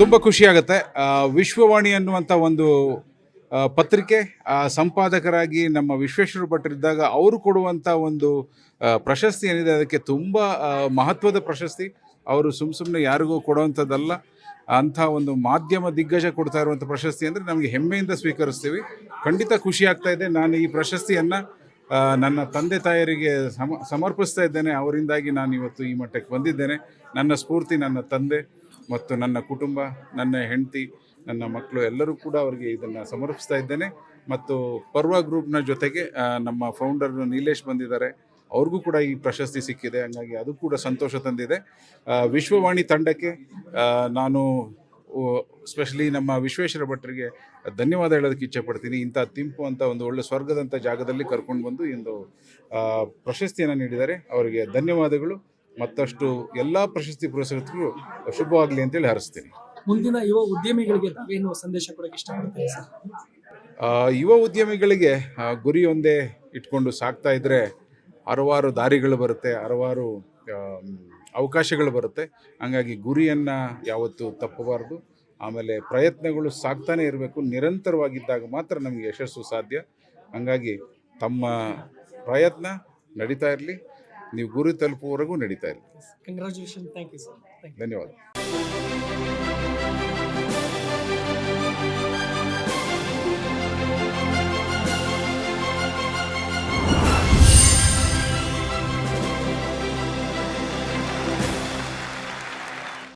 ತುಂಬ ಖುಷಿಯಾಗುತ್ತೆ ವಿಶ್ವವಾಣಿ ಅನ್ನುವಂಥ ಒಂದು ಪತ್ರಿಕೆ ಸಂಪಾದಕರಾಗಿ ನಮ್ಮ ವಿಶ್ವೇಶ್ವರ ಭಟ್ರಿದ್ದಾಗ ಅವರು ಕೊಡುವಂಥ ಒಂದು ಪ್ರಶಸ್ತಿ ಏನಿದೆ ಅದಕ್ಕೆ ತುಂಬ ಮಹತ್ವದ ಪ್ರಶಸ್ತಿ. ಅವರು ಸುಮ್ಮ ಸುಮ್ಮನೆ ಯಾರಿಗೂ ಕೊಡುವಂಥದ್ದಲ್ಲ. ಅಂಥ ಒಂದು ಮಾಧ್ಯಮ ದಿಗ್ಗಜ ಕೊಡ್ತಾ ಇರುವಂಥ ಪ್ರಶಸ್ತಿ ಅಂದರೆ ನಮಗೆ ಹೆಮ್ಮೆಯಿಂದ ಸ್ವೀಕರಿಸ್ತೀವಿ. ಖಂಡಿತ ಖುಷಿ ಆಗ್ತಾ ಇದೆ. ನಾನು ಈ ಪ್ರಶಸ್ತಿಯನ್ನು ನನ್ನ ತಂದೆ ತಾಯರಿಗೆ ಸಮ, ಸಮರ್ಪಿಸ್ತಾ ಇದ್ದೇನೆ. ಅವರಿಂದಾಗಿ ನಾನು ಇವತ್ತು ಈ ಮಟ್ಟಕ್ಕೆ ಬಂದಿದ್ದೇನೆ. ನನ್ನ ಸ್ಫೂರ್ತಿ ನನ್ನ ತಂದೆ. ಮತ್ತು ನನ್ನ ಕುಟುಂಬ, ನನ್ನ ಹೆಂಡತಿ, ನನ್ನ ಮಕ್ಕಳು ಎಲ್ಲರೂ ಕೂಡ ಅವರಿಗೆ ಇದನ್ನು ಸಮರ್ಪಿಸ್ತಾ ಇದ್ದೇನೆ. ಮತ್ತು ಪರ್ವ ಗ್ರೂಪ್ನ ಜೊತೆಗೆ ನಮ್ಮ ಫೌಂಡರ್ ನೀಲೇಶ್ ಬಂದಿದ್ದಾರೆ. ಅವ್ರಿಗೂ ಕೂಡ ಈ ಪ್ರಶಸ್ತಿ ಸಿಕ್ಕಿದೆ. ಹಂಗಾಗಿ ಅದು ಕೂಡ ಸಂತೋಷ ತಂದಿದೆ. ವಿಶ್ವವಾಣಿ ತಂಡಕ್ಕೆ ನಾನು ಸ್ಪೆಷಲಿ ನಮ್ಮ ವಿಶ್ವೇಶ್ವರ ಭಟ್ರಿಗೆ ಧನ್ಯವಾದ ಹೇಳೋದಕ್ಕೆ ಇಚ್ಛೆಪಡ್ತೀನಿ. ಇಂಥ ತಿಂಪು ಅಂತ ಒಂದು ಒಳ್ಳೆ ಸ್ವರ್ಗದಂಥ ಜಾಗದಲ್ಲಿ ಕರ್ಕೊಂಡು ಬಂದು ಇಂದು ಪ್ರಶಸ್ತಿಯನ್ನು ನೀಡಿದ್ದಾರೆ. ಅವರಿಗೆ ಧನ್ಯವಾದಗಳು. ಮತ್ತಷ್ಟು ಎಲ್ಲ ಪ್ರಶಸ್ತಿ ಪುರಸ್ಕೃತರು ಶುಭವಾಗಲಿ ಅಂತೇಳಿ ಹಾರಿಸ್ತೀನಿ. ಮುಂದಿನ ಯುವ ಉದ್ಯಮಿಗಳಿಗೆ ಏನು ಸಂದೇಶ ಕೊಡಕ್ಕೆ ಇಷ್ಟಪಡ್ತೀರಿ ಸರ್? ಯುವ ಉದ್ಯಮಿಗಳಿಗೆ ಆ, ಗುರಿ ಒಂದೇ ಇಟ್ಕೊಂಡು ಸಾಕ್ತಾ ಇದ್ದರೆ ಹಲವಾರು ದಾರಿಗಳು ಬರುತ್ತೆ ಹಲವಾರು ಅವಕಾಶಗಳು ಬರುತ್ತೆ. ಹಂಗಾಗಿ ಗುರಿಯನ್ನು ಯಾವತ್ತೂ ತಪ್ಪಬಾರ್ದು. ಆಮೇಲೆ ಪ್ರಯತ್ನಗಳು ಸಾಕ್ತಾನೆ ಇರಬೇಕು. ನಿರಂತರವಾಗಿದ್ದಾಗ ಮಾತ್ರ ನಮಗೆ ಯಶಸ್ಸು ಸಾಧ್ಯ. ಹಂಗಾಗಿ ತಮ್ಮ ಪ್ರಯತ್ನ ನಡೀತಾ ಇರಲಿ. ನೀವು ಗುರಿ ತಲುಪುವವರೆಗೂ ನಡೀತಾ ಇರಿ ಕಂಗ್ರ್ಯಾಚುಲೇಷನ್ ಥ್ಯಾಂಕ್ ಯು ಸರ್ ಧನ್ಯವಾದ.